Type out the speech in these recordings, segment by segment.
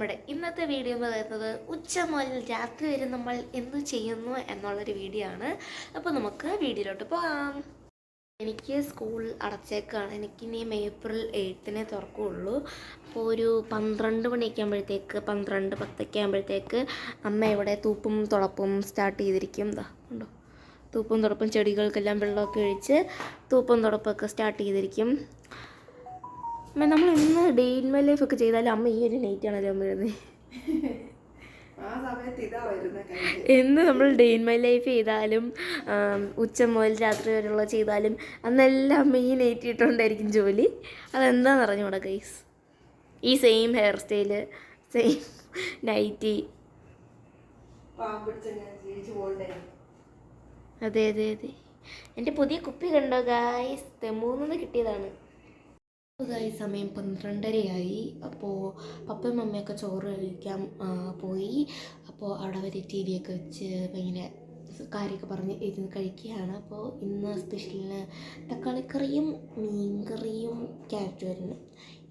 നമ്മുടെ ഇന്നത്തെ വീഡിയോ എന്ന് പറയുന്നത് ഉച്ച മുതൽ രാത്രി വരെ നമ്മൾ എന്ത് ചെയ്യുന്നു എന്നുള്ളൊരു വീഡിയോ ആണ്. അപ്പോൾ നമുക്ക് വീഡിയോയിലോട്ട് പോകാം. എനിക്ക് സ്കൂൾ അടച്ചേക്കാണ്. എനിക്കിനി ഏപ്രിൽ എയ്ത്തിനെ തുറക്കുകയുള്ളൂ. അപ്പോൾ ഒരു പന്ത്രണ്ട് മണിയൊക്കെ ആകുമ്പോഴത്തേക്ക് പന്ത്രണ്ട് പത്തൊക്കെ ആകുമ്പോഴത്തേക്ക് അമ്മ ഇവിടെ തൂപ്പും തുളപ്പും സ്റ്റാർട്ട് ചെയ്തിരിക്കും. ദാ ഉണ്ടോ തൂപ്പും തുടപ്പും ചെടികൾക്കെല്ലാം വെള്ളമൊക്കെ ഒഴിച്ച് തൂപ്പും തുളപ്പൊക്കെ സ്റ്റാർട്ട് ചെയ്തിരിക്കും. അമ്മ നമ്മൾ ഇന്ന് ഡേ ഇൻ മൈ ലൈഫ് ഒക്കെ ചെയ്താലും അമ്മ ഈ ഒരു നൈറ്റ് ആണല്ലോ അമ്മ വരുന്നത് എന്ന് നമ്മൾ ഡേ ഇൻ മൈ ലൈഫ് ചെയ്താലും ഉച്ച മുതൽ രാത്രി വരെയുള്ള ചെയ്താലും അന്നെല്ലാം അമ്മ ഈ നൈറ്റ് ഇട്ടുകൊണ്ടായിരിക്കും ജോലി. അതെന്താണെന്ന് അറിഞ്ഞൂടാ ഗൈസ് ഈ same hair style same nighty അതെ അതെ അതെ. എന്റെ പുതിയ കുപ്പി കണ്ടോ ഗായ്സ് തെമ്മൂന്ന് കിട്ടിയതാണ്. ഗായ്സ് സമയം പന്ത്രണ്ടരയായി. അപ്പോൾ പപ്പയും മമ്മയൊക്കെ ചോറ് കഴിക്കാൻ പോയി. അപ്പോൾ അവിടെ വരെ ടി വി ഒക്കെ വെച്ച് ഇങ്ങനെ കാര്യമൊക്കെ പറഞ്ഞ് ഇരുന്ന് കഴിക്കുകയാണ്. അപ്പോൾ ഇന്ന് സ്പെഷ്യലിന് തക്കാളിക്കറിയും മീൻകറിയും ക്യാരറ്റ് വരുന്നു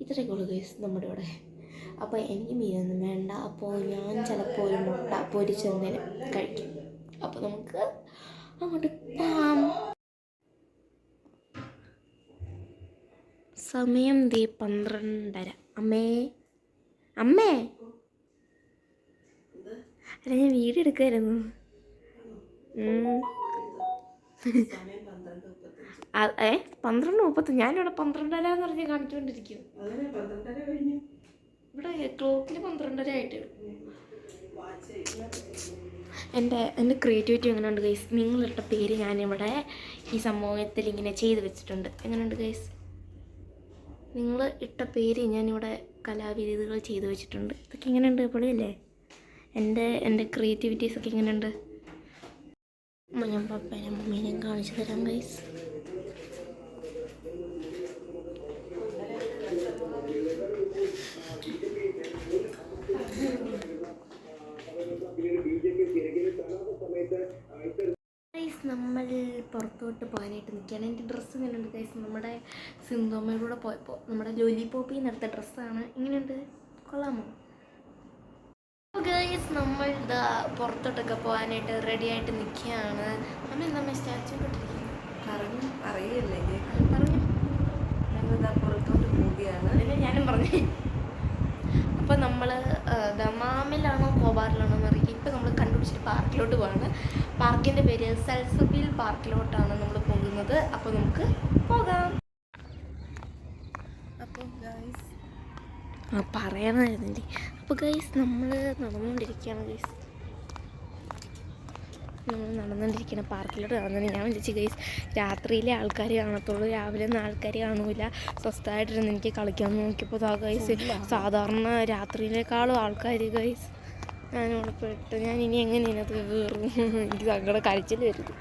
ഇത്രയൊക്കെ ഉള്ളൂ ഗൈസ് നമ്മുടെ ഇവിടെ. അപ്പോൾ എനിക്ക് മീനൊന്നും വേണ്ട. അപ്പോൾ ഞാൻ ചിലപ്പോൾ ഒരു മുട്ട പൊരിച്ചെന്തേലും കഴിക്കും. അപ്പോൾ നമുക്ക് അങ്ങോട്ട് പോവാം സമയം ദേ പന്ത്രണ്ടര. അമ്മേ. അമ്മേ. അല്ല ഞാൻ വീഡിയോ എടുക്കുമായിരുന്നു ഏ? പന്ത്രണ്ട് മുപ്പത്തി ഞാനിവിടെ പന്ത്രണ്ടര എന്ന് പറഞ്ഞ് കാണിച്ചുകൊണ്ടിരിക്കും ഇവിടെ ക്ലോക്കിൽ പന്ത്രണ്ടര ആയിട്ട്. എന്റെ എന്റെ ക്രിയേറ്റിവിറ്റി എങ്ങനെയുണ്ട് ഗൈസ്? നിങ്ങളിട്ട പേര് ഞാനിവിടെ ഈ സമൂഹത്തിൽ ഇങ്ങനെ ചെയ്ത് വെച്ചിട്ടുണ്ട്. എങ്ങനെയുണ്ട് ഗൈസ്? നിങ്ങൾ ഇട്ട പേര് ഞാനിവിടെ കലാവിരുതുകൾ ചെയ്തു വെച്ചിട്ടുണ്ട്. ഇതൊക്കെ എങ്ങനെയുണ്ട്? പൊളിയല്ലേ? എന്റെ എന്റെ ക്രിയേറ്റിവിറ്റീസ് ഒക്കെ എങ്ങനെയുണ്ട്? ഞാൻ മമ്മീനെയും കാണിച്ചു തരാം ഗൈസ് ഗൈസ് നമ്മൾ പുറത്തോട്ട് പോകാനായിട്ട് നിൽക്കുകയാണ് എന്റെ ഡ്രസ്സ് ഇങ്ങനെയുണ്ട് ഗൈസ് നമ്മുടെ സിന്ധോമയിലൂടെ പോയപ്പോൾ നമ്മുടെ ലോലി പോപ്പി നടത്ത ഡ്രസ്സാണ് ഇങ്ങനെയുണ്ട്. കൊള്ളാമോ? ഗൈസ് നമ്മൾ ഇതാ പുറത്തോട്ടൊക്കെ പോകാനായിട്ട് റെഡി ആയിട്ട് നിൽക്കുകയാണ് നമ്മൾ എന്താ സ്റ്റാച്ചു ഇട്ടിരിക്കുന്നത് പറഞ്ഞു. അറിയില്ലേ. പറഞ്ഞു. ഞങ്ങൾ ഇതാ പുറത്തോട്ട് പോവുകയാണ്. ഞാനും പറഞ്ഞു. അപ്പോൾ നമ്മൾ ദമാമിലാണോ കോബാറിലാണോ എന്ന് അറിയില്ല ഇപ്പം നമ്മൾ കണ്ടുപിടിച്ചിട്ട് പാർക്കിലോട്ട് പോവാണ്. പാർക്കിന്റെ പേര് സൽസബീൽ പാർക്കിലോട്ടാണ് നമ്മൾ പോകുന്നത്. അപ്പോൾ നമുക്ക് പോകാം. അപ്പോൾ ഗൈസ് ആ പറയണമായിരുന്നില്ലേ അപ്പോൾ ഗൈസ് നമ്മൾ നടന്നുകൊണ്ടിരിക്കുകയാണ് ഗൈസ് നമ്മൾ നടന്നുകൊണ്ടിരിക്കുന്ന പാർക്കിലോട്ട് നടന്നു ഞാൻ വിളിച്ചു ഗൈസ് രാത്രിയിലെ ആൾക്കാർ കാണത്തുള്ളൂ. രാവിലെ ഒന്നും ആൾക്കാർ കാണൂല. സ്വസ്ഥമായിട്ടിരുന്ന് എനിക്ക് കളിക്കാൻ നോക്കിയപ്പോൾ ഗൈസ് സാധാരണ രാത്രിയിലേക്കാളും ആൾക്കാർ ഗൈസ് ഞാനിവിടെ പെട്ട്. ഞാൻ ഇനി എങ്ങനെ ഇതിനകത്ത് കയറും? എനിക്ക് സങ്കടം. കരച്ചിൽ വരുന്നു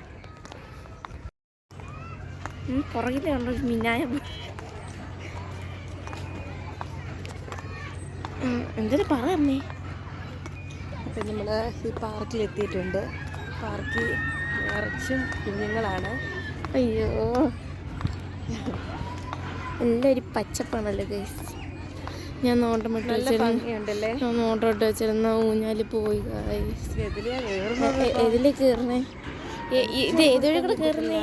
പുറകിലേ പുറകിൽ മിനായ മിന്നായ എന്തിനു പറ അമ്മേ. അപ്പം നമ്മൾ ഈ പാർക്കിൽ എത്തിയിട്ടുണ്ട്. പാർക്കിൽ നിറച്ചും കുഞ്ഞുങ്ങളാണ്. അയ്യോ. എല്ലാവരും പച്ചപ്പാണല്ലോ ഗൈസ് ഞാൻ നോട്ടം ഇട്ട് വെച്ചിരുന്നു. ഞാൻ നോട്ടം ഇട്ട് വെച്ചിരുന്ന. ഊഞ്ഞാൽ പോയി. ഇതിൽ കയറണേ ഇത് ഏതൊഴി കൂടെ കയറുന്നേ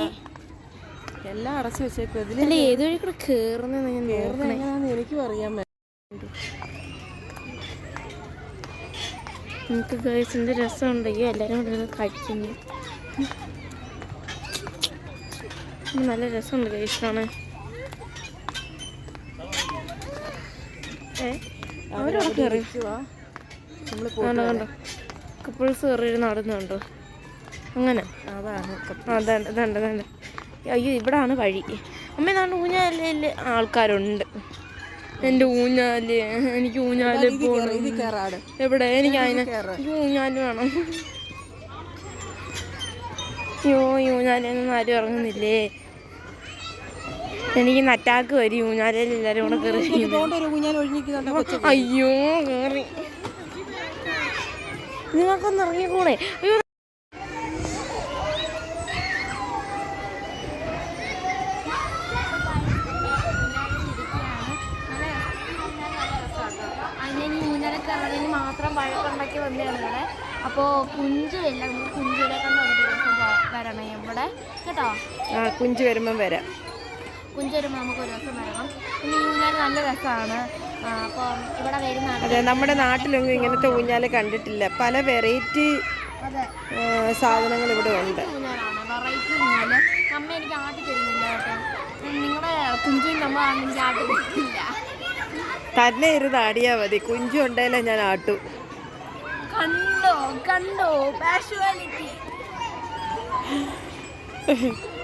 എല്ലാം അടച്ചു വെച്ചേക്കും അല്ല ഏതൊഴി കൂടെ കയറുന്നെന്ന് ഞാൻ എങ്ങനെയാണെന്ന് എനിക്കും അറിയാൻ. നമുക്ക് ഗൈസിന്റെ രസം ഉണ്ടെങ്കിൽ എല്ലാവരും കൂടെ ഇരുന്ന് കഴിക്കുന്നു നല്ല രസമുണ്ട് കാണാൻ. അവരവിടെ കയറി കപ്പിൾസ് കയറി നടന്നുണ്ടോ അങ്ങനെ. അതാണ് ഇതാണ്ട് ഇതാണ്ട് അയ്യോ ഇവിടാണ് വഴി. അമ്മ നാണ്ട് ഊഞ്ഞാലിൽ ആൾക്കാരുണ്ട്. എന്റെ ഊഞ്ഞാൽ എനിക്ക് ഊഞ്ഞാൽ പോകണം എവിടെ? എനിക്ക് അതിന് ഊഞ്ഞാൽ വേണം. അയ്യോ ഈ ഊഞ്ഞാലൊന്നും ആരും ഇറങ്ങുന്നില്ലേ? എനിക്ക് നറ്റാക്ക് വരും. ഈ എല്ലാവരും കൂടെ കയറി അയ്യോ കയറി നിങ്ങൾക്കൊന്ന് ഇറങ്ങിക്കൂടെ? അയ്യോ. മാത്രം വഴക്കുണ്ടാക്കി വന്നതാണ് ഇവിടെ. അപ്പോൾ കുഞ്ചു ഇല്ല നമുക്ക് കുഞ്ചുവിനെ കണ്ട് ഒരു ദിവസം പോ- വരണേ ഇവിടെ. കേട്ടോ? ആ കുഞ്ചു വരുമ്പം വരാം. കുഞ്ചു വരുമ്പോൾ നമുക്ക് ഒരു ദിവസം വരണം. പിന്നെ ഊഞ്ഞാൽ നല്ല രസമാണ്. അപ്പോൾ ഇവിടെ വരുന്ന അതെ നമ്മുടെ നാട്ടിലൊന്നും ഇങ്ങനത്തെ ഊഞ്ഞാൽ കണ്ടിട്ടില്ല. പല വെറൈറ്റി സാധനങ്ങൾ ഇവിടെ ഉണ്ട്. ഊഞ്ഞാലാണ്. വെറൈറ്റി അമ്മ എനിക്ക് ആട്ടി തരുന്നില്ല കേട്ടോ. നിങ്ങളുടെ കുഞ്ചുവിന്റെ അമ്മ എനിക്ക് ആട്ടി തരുന്നില്ല തന്നെ ഇരുന്ന് മതി. കുഞ്ചു ഉണ്ടായാലേ ഞാൻ ആട്ടു. കണ്ടോ കണ്ടോ പാഷ്വാലിറ്റി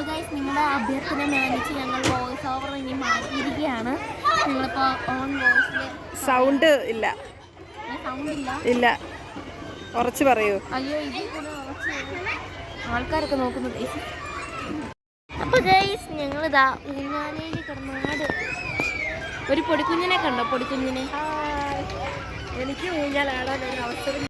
നിങ്ങളുടെ അഭ്യർത്ഥന മാനിച്ച് ഞങ്ങൾ വോയിസ് ഓവർ ഇനി മാറ്റിയിരിക്കുകയാണ്. നിങ്ങളിപ്പോൾ ഓൺ വോയിസിൽ സൗണ്ട് ഇല്ല. സൗണ്ട് ഇല്ല? ഇല്ല. ഉറച്ചു പറയൂ. അയ്യോ ഇതിൽ കൂടെ ഉറച്ച് ആൾക്കാരൊക്കെ നോക്കുന്നു ഗൈസ് അപ്പോൾ ഗൈസ് ഞങ്ങളിതാ ഊഞ്ഞാലയിൽ കിടന്നാട് ഒരു പൊടിക്കുഞ്ഞിനെ കണ്ടോ? പൊടിക്കുഞ്ഞിനെ. എനിക്ക് ഊഞ്ഞാലാടാൻ ഒരു അവസരം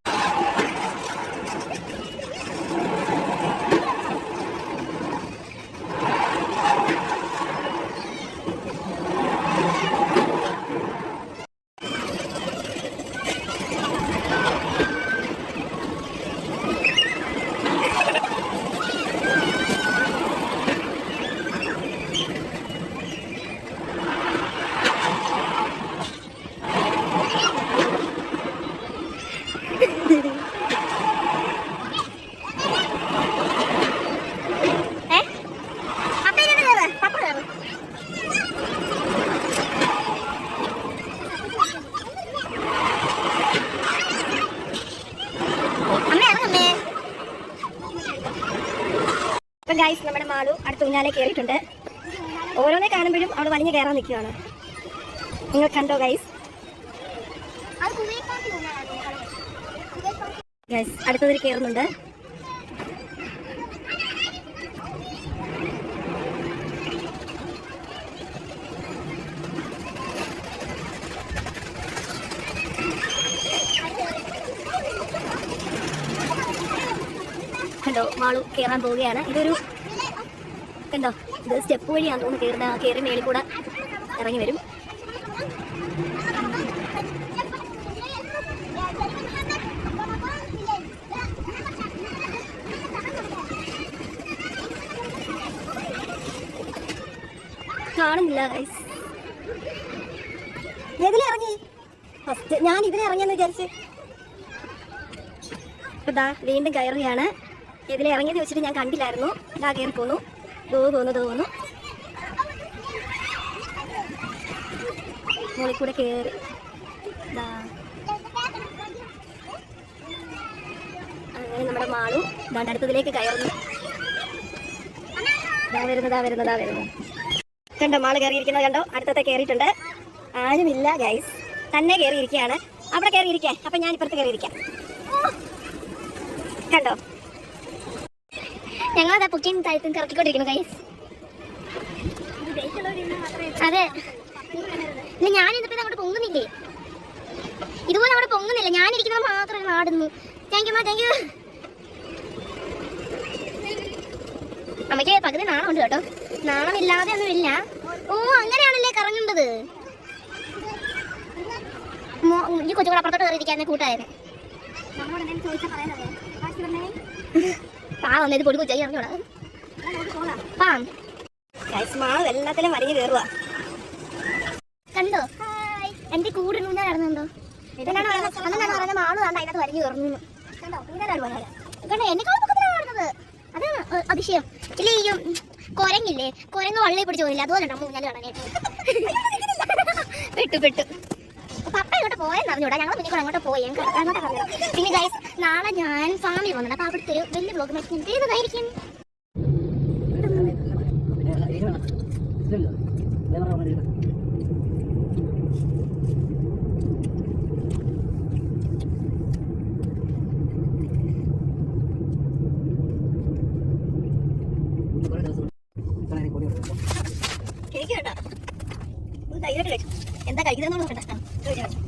ഇപ്പം ഗൈസ് നമ്മുടെ മാളു അടുത്ത ഊഞ്ഞാലെ കയറിയിട്ടുണ്ട് ഓരോന്നേ കാണുമ്പോഴും അവിടെ വലിഞ്ഞു കയറാൻ നിൽക്കുകയാണ്. നിങ്ങൾ കണ്ടോ ഗൈസ് ഗൈസ് അടുത്തതിൽ കയറുന്നുണ്ട് കണ്ടോ മാളു കയറാൻ പോവുകയാണ്. ഇതൊരു കണ്ടോ? ഇത് സ്റ്റെപ്പ് വഴിയാന്ന് തോന്നുന്നു കയറുന്ന കയറി മേളിൽ കൂടെ ഇറങ്ങി വരും. കാണുന്നില്ല ഗൈസ് ഇതിലിറങ്ങി ഫസ്റ്റ് ഞാൻ ഇതിലെ ഇറങ്ങിയെന്ന് വിചാരിച്ച്. ഇതാ വീണ്ടും കയറുകയാണ്. ഇറങ്ങിയെന്ന് വെച്ചിട്ട് ഞാൻ കണ്ടില്ലായിരുന്നു. ഇതാ കയറി പോന്നു. പോന്നു ദോ മുകളിൽ കൂടെ കയറി. അങ്ങനെ നമ്മുടെ മാളും ദാണ്ട് അടുത്തതിലേക്ക് കയറുന്നു. ദാ വരുന്നു ദാ വരുന്നു ദാ വരുന്നു. കണ്ടോ മാൾ കയറിയിരിക്കുന്നത് കണ്ടോ? അടുത്തത്തെ കയറിയിട്ടുണ്ട്. ആരുമില്ല ഗൈസ് തന്നെ കയറിയിരിക്കുകയാണ്. അവിടെ കയറിയിരിക്കാൻ. അപ്പൊ ഞാൻ ഇപ്പുറത്ത് കയറിയിരിക്കാം. കണ്ടോ? ഞങ്ങളതാ പൊക്കിയും താഴത്തും കറക്കിക്കൊണ്ടിരിക്കുന്നു കൈസ് അതെ. ഇല്ല ഞാൻ ഇതിപ്പോ അങ്ങോട്ട് പൊങ്ങുന്നില്ലേ? ഇതുപോലെ അവിടെ പൊങ്ങുന്നില്ല. ഞാനിരിക്കുന്നത് മാത്രമേ നാടുന്നു താങ്ക് യു മാ താങ്ക് യു അമ്മയ്ക്ക് പകുതി നാണമുണ്ട് കേട്ടോ. നാണമില്ലാതെ ഒന്നുമില്ല ഓ അങ്ങനെയാണല്ലേ കറങ്ങേണ്ടത്? ഈ കൊച്ചുകൂടെ അപ്പുറത്തോട്ട് കയറിയിരിക്കാൻ കൂട്ടായത്. പാവം ഇത് പൊടി കുച്ചായി ഇറങ്ങിയോടാ. പാം മാവ് എല്ലാത്തിലും വലിഞ്ഞു കയറുക കണ്ടോ? എന്റെ കൂടെ ഞാൻ അന്നാണ് പറയുന്നത് മാൾ കണ്ട അതിനകത്ത് വലിഞ്ഞു കയറുന്നു കണ്ടോ എന്നെ കാണുന്നത്. അതാണ് അതിശയം. ഇല്ല ഈ കുരങ്ങില്ലേ കൊരങ്ങ് വള്ളി പിടിച്ച് പോയില്ലേ? അതുപോലെ കാണാനായിട്ട് പെട്ടു പെട്ടു. പപ്പ ഇങ്ങോട്ട് പോയെന്ന് അറിഞ്ഞൂടാ. ഞങ്ങൾ പിന്നെ അങ്ങോട്ട് പോയി. ഞങ്ങൾക്ക് അങ്ങോട്ട് പറഞ്ഞു പിന്നെ ഗൈസ് നാളെ ഞാൻ ഫാമിൽ വന്നിട്ട് അപ്പൊ അവിടുത്തെ ഒരു വലിയ ബ്ലോഗ് ചെയ്യുന്നതായിരിക്കും കേട്ടോ. ഒന്ന് ധൈര്യമായിട്ട് എന്താ കഴിക്കുന്നത് നോക്കട്ടെ ആ, ചോദിച്ചു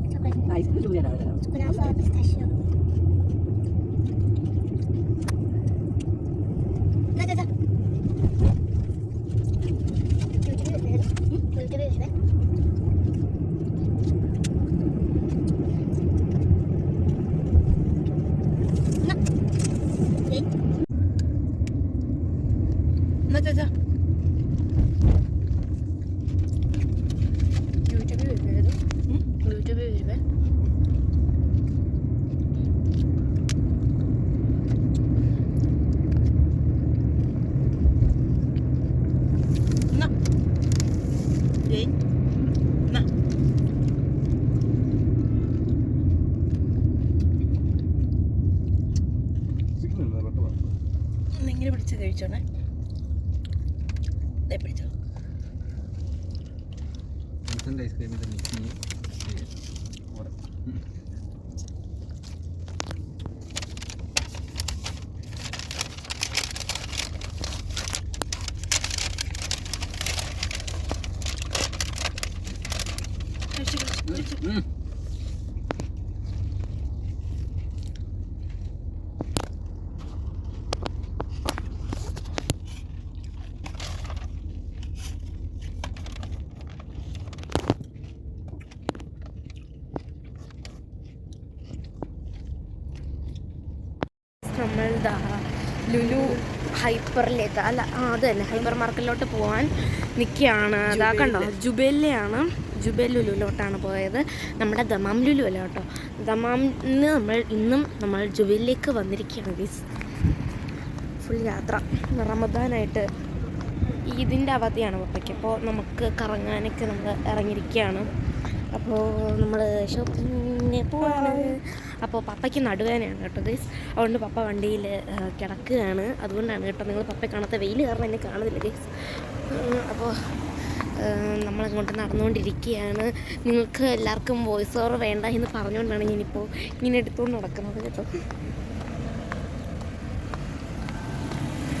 അതായിരിക്കും കാരണം ആദ്യം അത് കഴിഞ്ഞാൽ അത് ഭയങ്കര നല്ല സ്വീറ്റ് അത് ഞാൻ ദുബായ് ചോക്ലേറ്റ് ഉണ്ട് കഴിച്ചത് പിന്നെ ഇതൊക്കെ ഇത് കിട്ടുന്ന കുനാഫ ചോക്ലേറ്റ് ഐസ്ക്രീം ചോദിച്ചാൽ കുനാഫ പിസ്താഷ്യോ എന്നാ ചേച്ചാ യൂട്യൂബിൽ വരുന്നത് യൂട്യൂബിൽ വരുന്നത് എന്നാ ഏയ് എന്നാ ചേച്ചാ യൂട്യൂബിൽ ठंड आइसक्रीम इधर लिखी है और Mm-hmm. ലുലു ഹൈപ്പറിലേക്ക് അല്ല ആ അത് തന്നെ ഹൈപ്പർ മാർക്കറ്റിലോട്ട് പോകാൻ നിൽക്കുകയാണ്. അതാ കണ്ടോ ജുബേലിലെയാണ് ജുബേൽ ലുലുവിലോട്ടാണ് പോയത് നമ്മുടെ ദമാം ലുലു അല്ല കേട്ടോ? ദമാമിന്ന് നമ്മൾ ഇന്നും നമ്മൾ ജുബേലിലേക്ക് വന്നിരിക്കുകയാണ് ഗീസ് ഫുൾ യാത്ര. റമദാനായിട്ട് ഈദിന്റെ അവധിയാണ് പപ്പയ്ക്ക് അപ്പോൾ നമുക്ക് കറങ്ങാനൊക്കെ നമ്മൾ ഇറങ്ങിയിരിക്കുകയാണ്. അപ്പോൾ നമ്മൾ ഷോപ്പിങ്ങിന് പോവാണ്. അപ്പോൾ പപ്പയ്ക്ക് നടുവേനയാണ് കേട്ടോ അതുകൊണ്ട് പപ്പ വണ്ടിയിൽ കിടക്കുകയാണ്. അതുകൊണ്ടാണ് കേട്ടോ നിങ്ങൾ പപ്പയെ കാണാത്ത വെയിൽ കാരണം എന്നെ കാണുന്നില്ല ഗൈസ്. അപ്പോൾ നമ്മളങ്ങോട്ട് നടന്നുകൊണ്ടിരിക്കുകയാണ്. നിങ്ങൾക്ക് എല്ലാവർക്കും വോയിസ് ഓവർ വേണ്ട എന്ന് പറഞ്ഞുകൊണ്ടാണ് ഞാനിപ്പോൾ ഇങ്ങനെ എടുത്തുകൊണ്ട് നടക്കുന്നത് കേട്ടോ.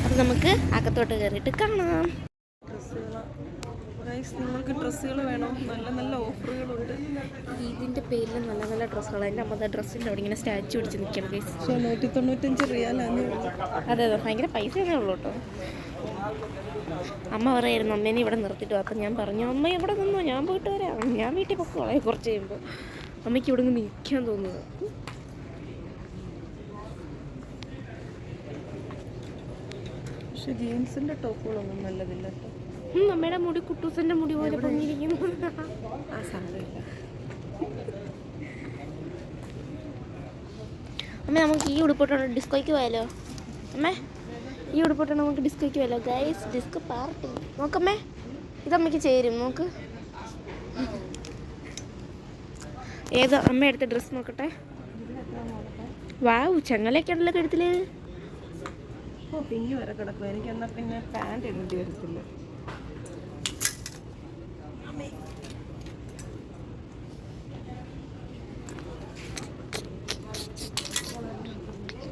അപ്പം നമുക്ക് അകത്തോട്ട് കയറിയിട്ട് കാണാം. ഗൈസ് നിങ്ങൾക്ക് ഡ്രസ്സുകൾ വേണോ. നല്ല നല്ല ഓഫറുകളുണ്ട്. ഇതിന്റെ പേരിൽ നല്ല നല്ല ഡ്രസ്സുകൾ എന്റെ അമ്മ ഡ്രസ്സിന്റെ അവിടെ ഇങ്ങനെ സ്റ്റാച്ചു പിടിച്ച് നിൽക്കണം ഗൈസ് പക്ഷേ നൂറ്റി തൊണ്ണൂറ്റഞ്ച് റിയാലാണ്. അതെ അതെ ഭയങ്കര പൈസയൊക്കെ ഉള്ളൂ കേട്ടോ. അമ്മ പറയായിരുന്നു അമ്മേനെ ഇവിടെ നിർത്തിയിട്ട് വാ. അപ്പം ഞാൻ പറഞ്ഞു അമ്മ ഇവിടെ നിന്നോ ഞാൻ പോയിട്ട് വരാം. ഞാൻ വീട്ടിൽ പൊക്കോളെ കുറച്ച് കഴിയുമ്പോൾ അമ്മയ്ക്ക് ഇവിടെ നിന്ന് നിൽക്കാൻ തോന്നുന്നത് പക്ഷെ ജീൻസിന്റെ ടോപ്പുകളൊന്നും നല്ലതില്ല കേട്ടോ. അമ്മയുടെ മുടി കുട്ടൂസിന്റെ മുടി പോലെ പൊങ്ങിയിരിക്കുന്നു. അമ്മ നമുക്ക് ഈ ഉടുപ്പിട്ടാണ്. ഡിസ്കോയ്ക്ക് പോയാലോ? അമ്മേ ഈ ഉടുപ്പിട്ടാണ് നമുക്ക് ഡിസ്കോയ്ക്ക് പോയാലോ? ഗൈസ് ഡിസ്കോ പാർട്ടി നോക്കമ്മേ ഇതമ്മയ്ക്ക് ചേരും. നോക്ക്. ഏത് അമ്മ എടുത്ത ഡ്രസ്സ് നോക്കട്ടെ? വാവ് ചങ്ങലൊക്കെ ഉണ്ടല്ലോ കഴുത്തിൽ. ഓ പിങ്കി വരെ കിടക്കും എനിക്ക് എന്നാ പിന്നെ പാന്റ് ഇടേണ്ടി വരത്തില്ല.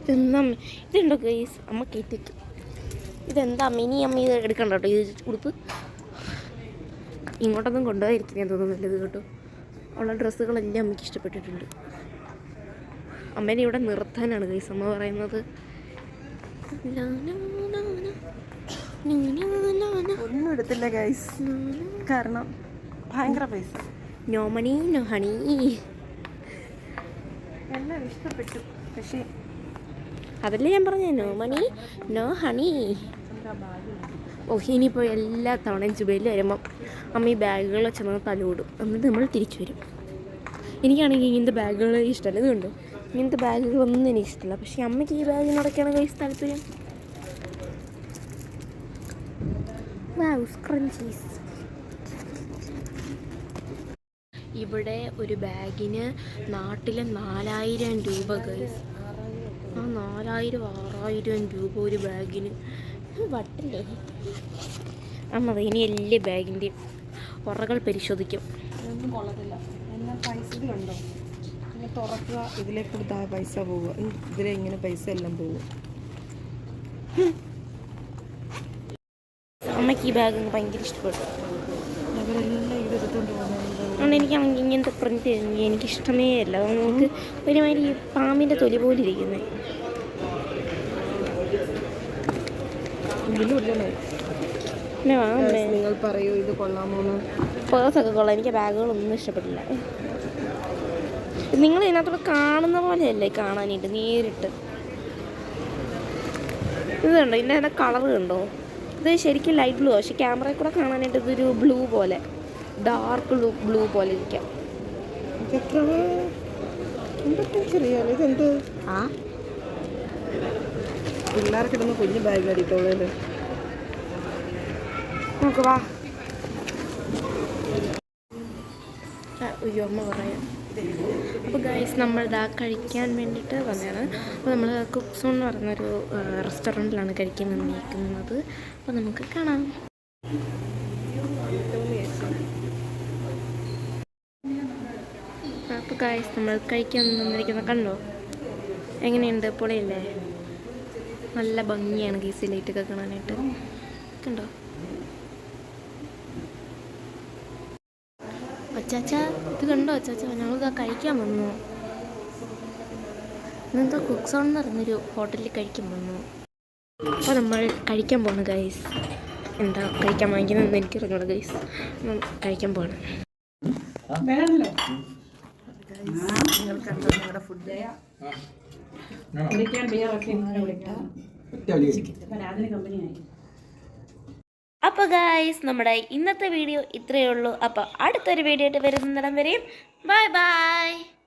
ഇതെന്താ ഇതുണ്ടോ ഗൈസ് അമ്മ കയറ്റിക്കും ഇതെന്താ ഇനി അമ്മ ഇത് എടുക്കണ്ട കേട്ടോ. ഇത് ഉടുപ്പ്. ഇങ്ങോട്ടൊന്നും കൊണ്ടുപോയിരിക്കുന്നേ തോന്നുന്നു നല്ലത് കേട്ടോ. ഉള്ള ഡ്രസ്സുകളെല്ലാം അമ്മയ്ക്ക് ഇഷ്ടപ്പെട്ടിട്ടുണ്ട്. അമ്മേനെ ഇവിടെ നിർത്താനാണ് ഗൈസ് അമ്മ പറയുന്നത്. ഒന്നും എടുത്തില്ല ഗൈസ് കാരണം ഭയങ്കര പൈസ. നോ നോഹണി എല്ലാം ഇഷ്ടപ്പെട്ടു. പക്ഷേ അതല്ലേ ഞാൻ പറഞ്ഞേ? നോ മണി നോ ഹണി ഓ ഇനിയിപ്പോൾ എല്ലാ തവണയും ജുബൈയിൽ വരുമ്പം അമ്മ ഈ ബാഗുകൾ ചെന്ന് തലോടും. എന്നിട്ട് നമ്മൾ തിരിച്ചു വരും. എനിക്കാണെങ്കിൽ ഇങ്ങനത്തെ ബാഗുകൾ ഇഷ്ടമല്ല. ഇതുകൊണ്ട് ഇങ്ങനത്തെ ബാഗുകളൊന്നും എനിക്ക് ഇഷ്ടമല്ല പക്ഷേ അമ്മയ്ക്ക് ഈ ബാഗിനോടൊക്കെയാണ് കഴിച്ച് താല്പര്യം വാവ് സ്ക്രഞ്ചീസ് ഇവിടെ ഒരു ബാഗിന് നാട്ടിലെ നാലായിരം രൂപ ഗൈസ് ആ നാലായിരം ആറായിരം രൂപ ഒരു ബാഗിന്. വട്ടല്ലേ? ദേ ഇനി എല്ലാ ബാഗിന്റെയും ഉറകൾ പരിശോധിക്കും. ഇതൊന്നും കൊള്ളത്തില്ല. എന്നാൽ പൈസ ഉണ്ടോ ഇങ്ങനെ തുറക്കുക ഇതിലേക്ക് കൊടുത്താ പൈസ പോവുക. ഇതിലെ ഇങ്ങനെ പൈസ എല്ലാം പോവുക അമ്മയ്ക്ക് ഈ ബാഗ് ഭയങ്കര ഇഷ്ടപ്പെട്ടു. അതുകൊണ്ട് എനിക്കാണെങ്കിൽ ഇങ്ങനത്തെ പ്രിന്റ് എനിക്ക് ഇഷ്ടമേ അല്ല. അതുകൊണ്ട് നമുക്ക് ഒരുമാതിരി ഈ പാമ്പിന്റെ തൊലി പോലെ ഇരിക്കുന്നത് നിങ്ങൾ പറയൂ ഇത് കൊള്ളാമോന്ന്. പേഴ്സൊക്കെ കൊള്ളാം. എനിക്ക് ബാഗുകളൊന്നും ഇഷ്ടപ്പെട്ടില്ല. നിങ്ങൾ ഇതിനകത്തോടെ കാണുന്ന പോലെയല്ലേ കാണാനായിട്ട് നേരിട്ട്? ഇത് കണ്ടോ? ഇതിന്റെ കളർ കണ്ടോ? ഇത് ശരിക്കും ലൈറ്റ് ബ്ലൂ പക്ഷെ ക്യാമറയിൽ കൂടെ കാണാനായിട്ട് ഇതൊരു ബ്ലൂ പോലെ. ഡാർക്ക് ബ്ലൂ ബ്ലൂ പോലെ ഇരിക്കാം ആ? പിള്ളേർക്കിടുന്ന കുഞ്ഞു ബാഗ് അടിത്തോളല്ലേ നമുക്ക് വാ. പറയാം. അപ്പോൾ ഗൈസ് നമ്മൾ ഇതാ കഴിക്കാൻ വേണ്ടിയിട്ട് വന്നതാണ്. അപ്പോൾ നമ്മൾ കുക്സോൺ സോൺ എന്ന് പറയുന്നൊരു റെസ്റ്റോറന്റിലാണ് കഴിക്കാൻ വന്നിരിക്കുന്നത് അപ്പോൾ നമുക്ക് കാണാം. ഗൈസ് നമ്മൾ കഴിക്കാൻ നിന്നിരിക്കുന്ന കണ്ടോ? എങ്ങനെയുണ്ട്? പൊളിയല്ലേ? നല്ല ഭംഗിയാണ് ഗീസ് ലൈറ്റൊക്കെ കാണാനായിട്ട്. കണ്ടോ? അച്ചാച്ച ഇത് കണ്ടോ അച്ചാച്ച? ഞങ്ങളിതാ കഴിക്കാൻ വന്നു. ഇന്നെന്താ കുക്സോൺ സോൺ എന്ന് പറഞ്ഞൊരു ഹോട്ടലിൽ കഴിക്കാൻ വന്നു. അപ്പോൾ നമ്മൾ കഴിക്കാൻ പോണു ഗൈസ് എന്താ കഴിക്കാൻ വാങ്ങിക്കുന്നതെന്ന് എനിക്കറിഞ്ഞൂടാ ഗൈസ് കഴിക്കാൻ ഗായ്സ് കണ്ടോ നിങ്ങളുടെ കമ്പനിയായി അപ്പോൾ ഗൈസ് നമ്മുടെ ഇന്നത്തെ വീഡിയോ ഇത്രയേ ഉള്ളൂ. അപ്പോൾ അടുത്തൊരു വീഡിയോ ആയിട്ട് വരുന്നിടം വരെയും. Bye bye